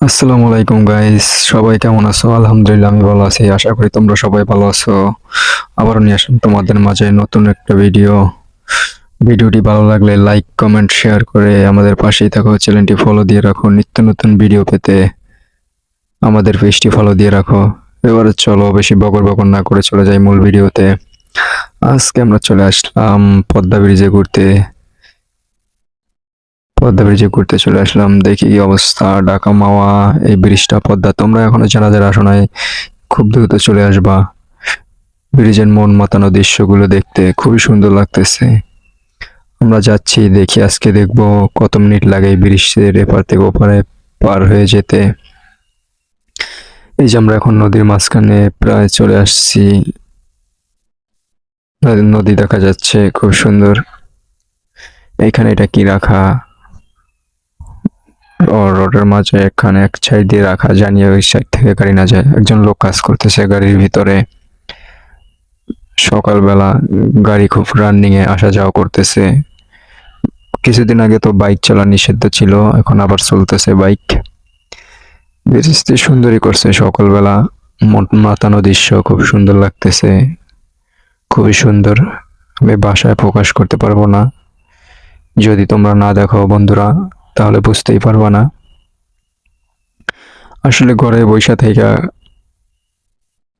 আসসালামু আলাইকুম গাইস সবাই কেমন আছো? আলহামদুলিল্লাহ, আমি ভালো আছি। আশা করি তোমরা সবাই ভালো আছো। আবারও নিয়ে আসলাম তোমাদের মাঝে নতুন একটা ভিডিও ভিডিওটি ভালো লাগলে লাইক কমেন্ট শেয়ার করে আমাদের পাশেই থাকো। চ্যানেলটি ফলো দিয়ে রাখো। নিত্য নতুন ভিডিও পেতে আমাদের পেজটি ফলো দিয়ে রাখো। এবারে চলো, বেশি বকর বকর না করে চলে যাই মূল ভিডিওতে আজকে আমরা চলে আসলাম পদ্মা ব্রিজে ঘুরতে। পদ্মা ব্রিজে ঘুরতে চলে আসলাম। দেখি কি অবস্থা, ঢাকা মাওয়া, এই ব্রিজটা পদ্মা। তোমরা এখনও যারা আসো খুব দ্রুত চলে আসবা। ব্রিজের মন মাতানো দৃশ্যগুলো দেখতে খুবই সুন্দর লাগতেছে। আমরা যাচ্ছি, দেখি আজকে দেখব কত মিনিট লাগে এই ব্রিজের এপার থেকে ওপারে পার হয়ে যেতে। এই যে আমরা এখন নদীর মাঝখানে প্রায় চলে আসছি। নদী দেখা যাচ্ছে, খুব সুন্দর। এইখানে এটা কি রাখা? রোডের মাঝে এখানে এক সাইড দিয়ে রাখা, জানিয়ে ওই সাইড থেকে গাড়ি না যায়। একজন লোক কাজ করতেছে গাড়ির ভিতরে। সকালবেলা গাড়ি খুব রানিং এ আসা যাওয়া করতেছে। কিছুদিন আগে তো বাইক চালা নিষিদ্ধ ছিল, এখন আবার চলতেছে বাইক ব্রিজটি সুন্দরই করছে সকালবেলা। মাতানো দৃশ্য খুব সুন্দর লাগতেছে। খুবই সুন্দর। আমি বাসায় প্রকাশ করতে পারব না। যদি তোমরা না দেখো বন্ধুরা তাহলে বুঝতেই পারবা না। আসলে ঘরে বৈশা থেকে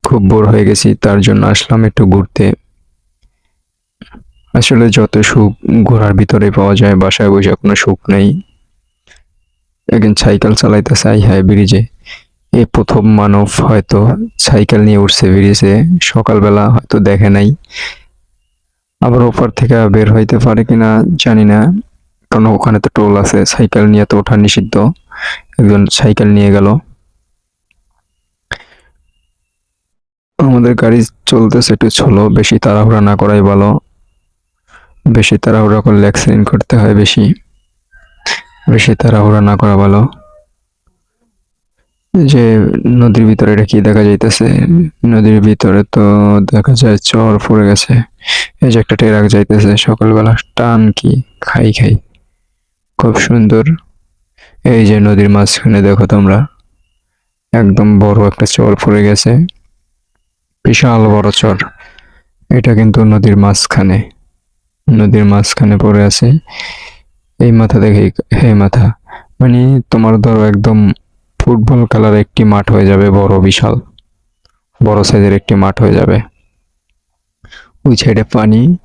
খুব বোর হয়ে গেছি, তার জন্য আসলাম একটু ঘুরতে। আসলে যত সুখ ঘোরার ভিতরে পাওয়া যায়, বাসায় বসে কোনো সুখ নেই। একদিন সাইকেল চালাইতে চাই হ্যাঁ ব্রিজে। এই প্রথম মানব হয়তো সাইকেল নিয়ে উঠছে ব্রিজে, সকালবেলা হয়তো দেখে নাই। আবার ওপর থেকে বের হইতে পারে কিনা জানি না। কারণ ওখানে তো টোল আছে, সাইকেল নিয়ে তো ওঠা নিষিদ্ধ। একজন সাইকেল নিয়ে গেল। আমাদের গাড়ি চলতেছে একটু চলো বেশি তাড়াহুড়া না করাই ভালো। বেশি তাড়াহুড়া করলে অ্যাক্সিডেন্ট করতে হয় বেশি। বেশি তাড়াহুড়া না করা ভালো। যে নদীর ভিতরে এটা কি দেখা যাইতেছে? নদীর ভিতরে তো দেখা যায় চর পড়ে গেছে। এই যে একটা টেরাক যাইতেছে, সকালবেলা টান কি, খাই খাই। খুব সুন্দর। এই যে নদীর মাঝখানে দেখো তোমরা। একদম বড় একটা চর পড়ে গেছে। বিশাল বড় চর। এটা কিন্তু নদীর মাঝখানে। নদীর মাঝখানে পড়ে আছে। এই মাথা দেখে এই মাথা। মানে তোমার ধরো একদম ফুটবল খেলার একটি মাঠ হয়ে যাবে, বড়, বিশাল। বড় সাইজের একটি মাঠ হয়ে যাবে। ওই সাইডে পানি,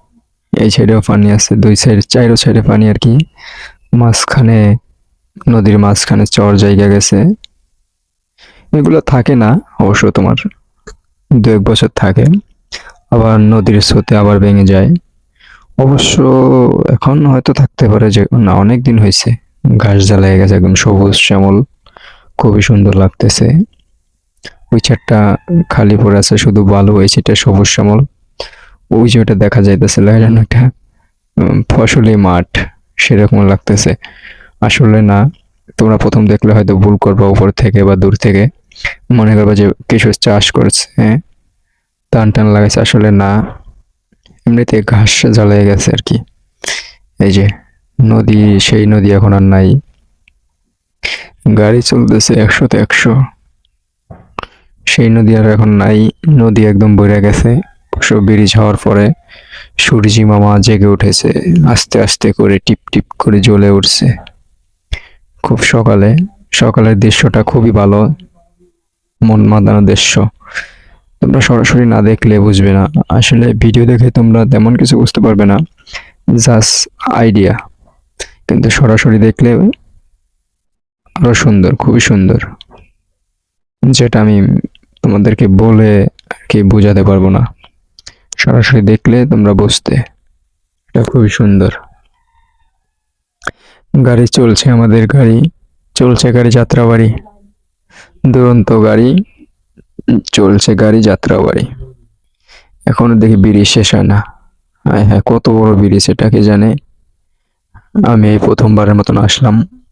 এই সাইডেও পানি আছে, দুই সাইড চাইরো সাইডে পানি আর কি। মাঝখানে, নদীর মাঝখানে চর জায়গা গেছে। এগুলো থাকে না, অবশ্য তোমার দু এক বছর থাকে। আবার নদীর স্রোতে আবার ভেঙে যায়। অবশ্য এখন হয়তো থাকতে পারে যে, না, অনেক দিন হয়েছে। ঘাস জ্বালায় গেছে একদম সবুজ শ্যামল। খুবই সুন্দর লাগতেছে। ওই চারটা খালি পড়ে আছে, শুধু বালু, এই সেটা সবুজ শ্যামল। ওই যে ওটা দেখা যাইতেছে যেন একটা ফসলি মাঠ। সেরকম লাগতেছে। আসলে না, তোমরা প্রথম দেখলে হয়তো ভুল করবা উপর থেকে বা দূর থেকে। মনে করবা যে কিছু চাষ করছে হ্যাঁ? টান টান লাগাইছে, আসলে না। এমনিতে ঘাস জ্বালিয়ে গেছে আর কি। এই যে নদী, সেই নদী এখন আর নাই। গাড়ি চলতেছে একশোতে একশো। সেই নদী আর এখন নাই, নদী একদম বইরা গেছে। অবশ্য ব্রিজ হওয়ার পরে সূর্যি মামা জেগে উঠেছে, আস্তে আস্তে করে টিপ টিপ করে জ্বলে উঠছে। খুব সকালে, সকালের দৃশ্যটা খুবই ভালো, মন মাতানো দৃশ্য। তোমরা সরাসরি না দেখলে বুঝবে না। আসলে ভিডিও দেখে তোমরা তেমন কিছু বুঝতে পারবে না, জাস্ট আইডিয়া। কিন্তু সরাসরি দেখলে আরও সুন্দর, খুবই সুন্দর। যেটা আমি তোমাদেরকে বলে আর কি বোঝাতে পারব না। সরাসরি দেখলে তোমরা বুঝতে। এটা খুবই সুন্দর। গাড়ি চলছে আমাদের গাড়ি। চলছে গাড়ি যাত্রাবাড়ি। দুরন্ত গাড়ি। চলছে গাড়ি যাত্রাবাড়ি। এখনও দেখি ব্রিজ শেষ হয় না। হ্যাঁ হ্যাঁ কত বড় ব্রিজ এটা কে জানে? আমি এই প্রথমবারের মতন আসলাম।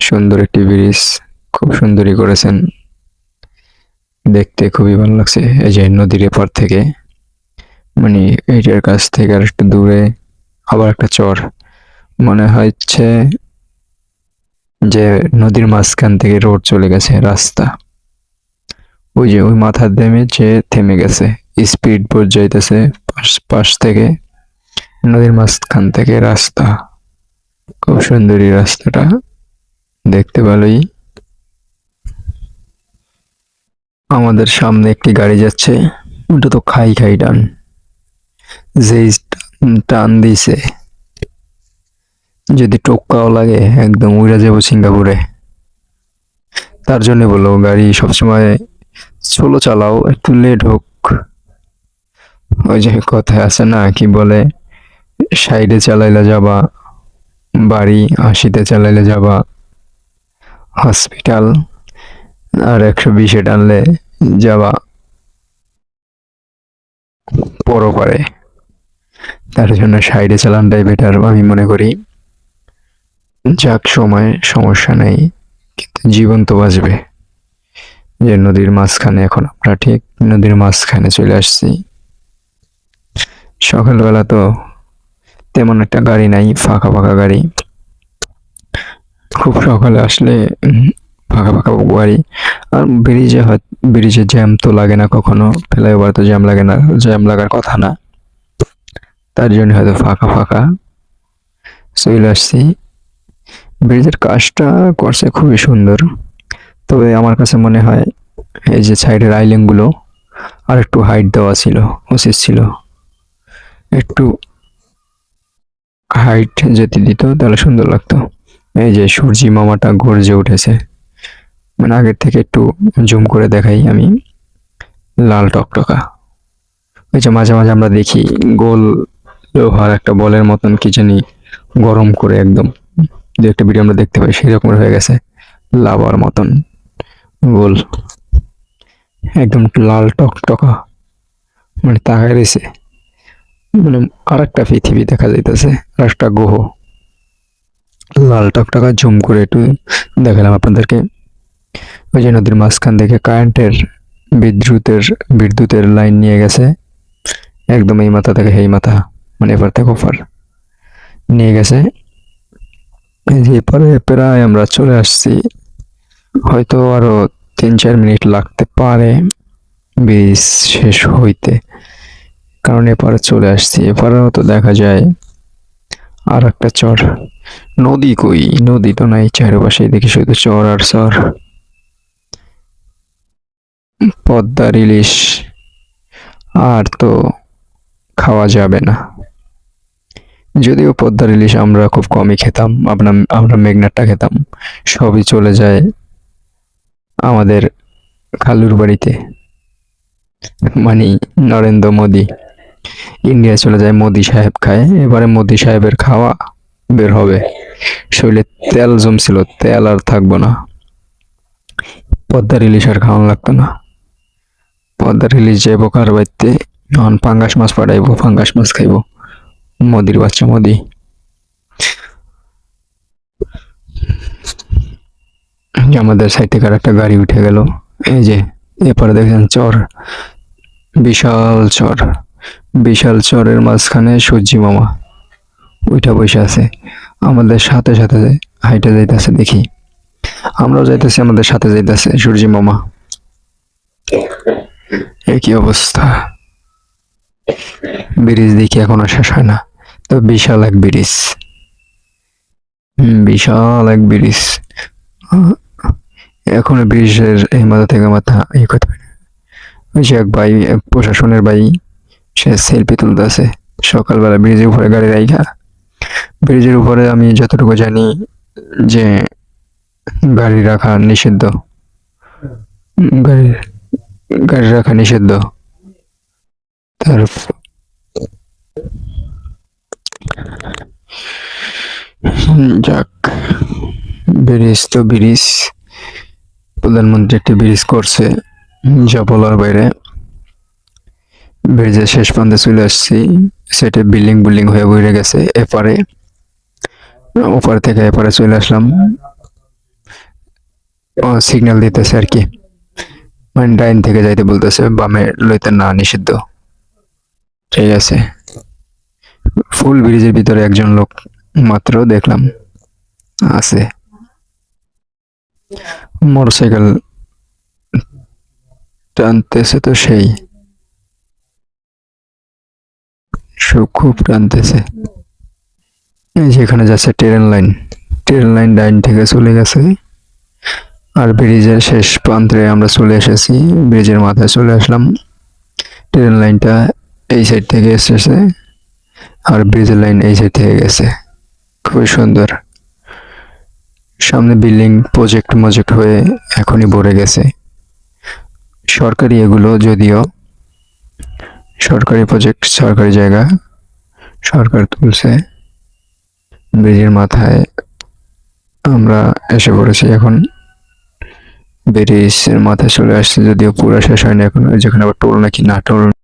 সুন্দর একটি ব্রিজ। খুব সুন্দরই করেছেন। দেখতে খুবই ভালো লাগছে। এই যে নদীর এপার থেকে। মানে এইটার কাছ থেকে আর একটু দূরে আবার একটা চর। মনে হচ্ছে যে নদীর মাঝখান থেকে রোড চলে গেছে, রাস্তা। ওই যে ওই মাথার দেমে যে থেমে গেছে স্পিড বোট যাইতেছে পাশ পাশ থেকে, নদীর মাঝখান থেকে রাস্তা। খুব সুন্দরী রাস্তাটা, দেখতে ভালোই। আমাদের সামনে একটি গাড়ি যাচ্ছে, ওটা তো খাই খাই টান যেই টান- দিছে যদি টোক্কাও লাগে, একদম উড়ে যাব সিঙ্গাপুরে। তার জন্য বলো গাড়ি সবসময় স্লো চালাও, একটু লেট হোক। ওই যে কথায় আছে না, কি বলে, সাইডে চালাইলে যাবা, বাড়ি আশিতে চালাইলে যাবা হসপিটাল আর একশো বিশে টানলে যাবা। পরপারে তার জন্য সাইডে চালানটাই বেটার আমি মনে করি। যাক, সময়, সমস্যা নেই, কিন্তু জীবন তো বাঁচবে। যে নদীর মাঝখানে, এখন আমরা ঠিক নদীর মাঝখানে চলে আসছি। সকালবেলা তো তেমন একটা গাড়ি নাই, ফাঁকা ফাঁকা গাড়ি। খুব সকালে আসলে ফাঁকা ফাঁকা গাড়ি। আর ব্রিজে হয় ব্রিজে জ্যাম তো লাগে না কখনো ফ্লাইওভার তো জ্যাম লাগে না জ্যাম লাগার কথা না। তার জন্য হয়তো ফাঁকা ফাঁকা চলে আসছি। ব্রিজের কাজটা করছে খুবই সুন্দর। তবে আমার কাছে মনে হয় এই যে সাইডের আইল্যান্ডগুলো আর একটু হাইট দেওয়া ছিল, উচিত ছিল। একটু হাইট যদি দিত তাহলে সুন্দর লাগতো। এই যে সূর্যি মামাটা গর্জে উঠেছে। মানে আগের থেকে একটু জুম করে দেখাই আমি। লাল টকটকা। ওই যে মাঝে মাঝে আমরা দেখি গোল লোহার একটা বলের মতন কি জানি গরম করে একদম যে একটা ভিডিও আমরা দেখতে পাই, সেই রকমের হয়ে গেছে, লাভার মতন, গোল, একদম লাল টকটকা মানে তাকায় রয়েছে মানে আর একটা পৃথিবী দেখা যাইতেছে আর একটা গ্রহ লাল টকটকা জুম করে একটু দেখালাম আপনাদেরকে, ওই যে নদীর মাঝখান থেকে কারেন্টের, বিদ্যুতের বিদ্যুতের লাইন নিয়ে গেছে, একদম এই মাথা থেকে, এই মাথা মানে এপার থেকে ওপার নিয়ে গেছে। এপারে প্রায় আমরা চলে আসছি। হয়তো আরও তিন চার মিনিট লাগতে পারে ব্রিজ শেষ হইতে। কারণ এপারে চলে আসছি। এপারেও তো দেখা যায় আর একটা চর। নদী কই? নদী তো নাই চারপাশে দেখি শুধু চর আর চর। পদ্মার ইলিশ। আর তো খাওয়া যাবে না। যদিও পদ্মার ইলিশ আমরা খুব কমই খেতাম, আমরা আমরা মেঘনাটা খেতাম। সবই চলে যায় আমাদের খালুর বাড়িতে। মানে নরেন্দ্র মোদি। ইন্ডিয়া চলে যায় মোদি সাহেব খায়, এবারে মোদি সাহেবের খাওয়া বের হবে। শরীরে তেল জমছিল, তেল আর থাকব না। পদ্মার ইলিশ আর খাওয়ানো লাগতো না। পদ্মার ইলিশ যাইবো কার বাড়িতে এখন পাঙ্গাস মাছ পাঠাইবো পাঙ্গাস মাছ খাইবো। মোদির বাচ্চা, মোদি। আমাদের সাইড থেকে একটা গাড়ি উঠে গেল। এই যে এরপরে দেখছেন চর। বিশাল চর। বিশাল চরের মাঝখানে সূর্যি মামা। ওইটা বসে আছে। আমাদের সাথে সাথে হাইটে যাইতেছে, দেখি। আমরাও যাইতেছি, আমাদের সাথে যাইতেছে সূর্যি মামা। এ কি অবস্থা? ব্রিজ দেখি এখনও শেষ হয় না। তো বিশাল এক ব্রিজ। বিশাল এক ব্রিজ। এখন ব্রিজের এই মাথা থেকে মাথা এই করতে পারে ওই যে এক ভাই প্রশাসনের ভাই সে সেলফি তুলতে আছে সকালবেলা ব্রিজের উপরে গাড়ি রাইখা। ব্রিজের উপরে আমি যতটুকু জানি যে গাড়ি রাখা নিষিদ্ধ। গাড়ি গাড়ি রাখা নিষিদ্ধ। তার যাক, ব্রিজ তো ব্রিজ। প্রধানমন্ত্রী একটি ব্রিজ করছে যা বলার বাইরে। ব্রিজের শেষ প্রান্তে চলে আসছি। সেটা বিল্ডিং বিল্ডিং হয়ে বইরে গেছে এপারে। ওপার থেকে এপারে চলে আসলাম। সিগন্যাল দিতেছে আর কি। মানে ডাইন থেকে যাইতে বলতেছে, বামে লইতে না নিষিদ্ধ। ঠিক আছে। ফুল ব্রিজের ভিতরে একজন লোক মাত্র দেখলাম, আছে। মোটরসাইকেল টানতেছে তো সেই। খুব টানতেছে। এই যেখানে যাচ্ছে ট্রেন লাইন। ট্রেন লাইন ডাইন থেকে চলে গেছে। আর ব্রিজের শেষ প্রান্তে আমরা চলে এসেছি। ব্রিজের মাথায় চলে আসলাম। ট্রেন লাইনটা এই সাইড থেকে এসেছে। আর ব্রিজের লাইন এই সাইড থেকে গেছে। খুবই সুন্দর। সামনে বিল্ডিং প্রজেক্ট মজেক্ট হয়ে এখনই ভরে গেছে। সরকারি এগুলো যদিও, সরকারি প্রজেক্ট সরকারি জায়গা, সরকার তুলছে। ব্রিজের মাথায় আমরা এসে পড়েছি এখন। ব্রিজের মাথায় চলে আসছে যদিও পুরো শেষ হয়নি এখন, যেখানে আবার টোল নাকি না টোল